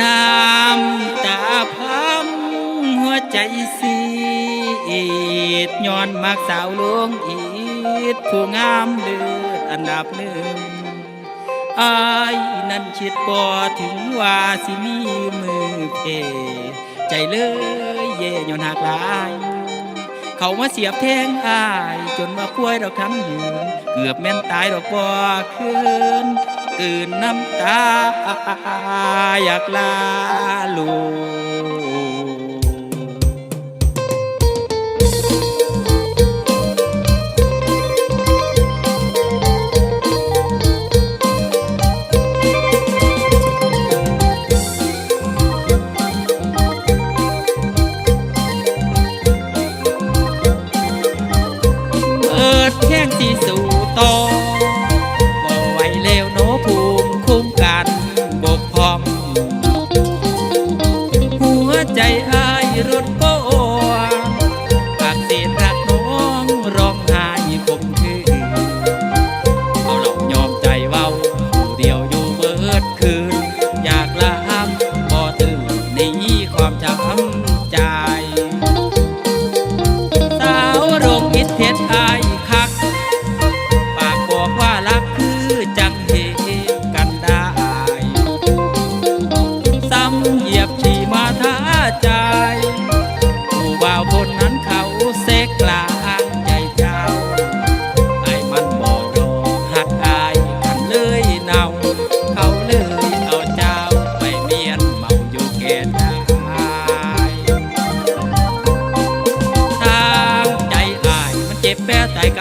น้ำตาพังหัวใจสีดย้อนมักสาวหลวงอีดผู้งามเลือดอันดับหนึ่งอายนั้นคิดบ่ถึงว่าสิมีมือเพใจเลยเย่ย้อนหักหลายเขามาเสียบแทงอาย จนมาป่วยดอกคำยืนเกือบแม่นตายดอกบ่คืน กืนน้ำตา อยากลาลูก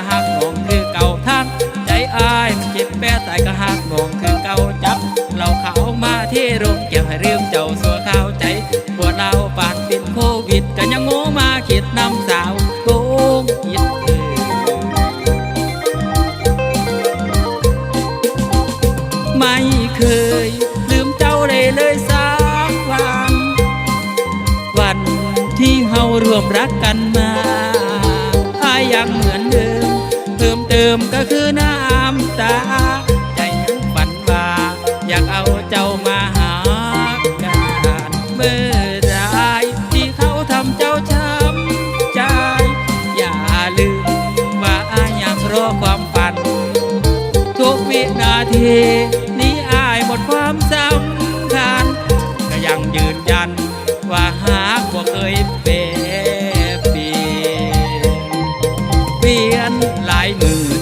ก็หักหนองคือเก่าทางใจอายเจ็บแป้ใจก็หักหนองคือเก่าจับเราเขามาที่โรงเกี่ยวให้เรื่องเจ้าสัวข้าวใจปวดเราปานเป็นโควิดก็ยังโง่มาคิดน้ำสาวโกงคิดไม่เคย ลืมเจ้าเลยเลยสักวันวันที่เฮารวมรักกันมาอายยังเหมือนเดิม เพิ่มเติมก็คือน้ำตา ใจยังฝันว่า อยากเอาเจ้ามาหากันเมื่อไรที่เขาทำเจ้าช้ำใจ อย่าลืมว่าอายยังรอความฝัน ทุกวินาทีนี้อายหมดความสำคัญก็ยังยืนยันว่าหาก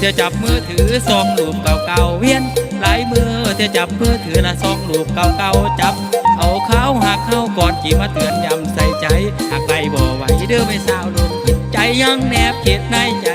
มือเธอจับมือถือซองรูปเก่าๆเวียนหลายมือเธอจับมือถือละซองรูปเก่าๆจับ เอาเขาหักเข้าก่อนจีมาเตือนยำใส่ใจหากไปบ่ไหวเด้อไม่สาวลงจิตใจยังแนบเขตในใจ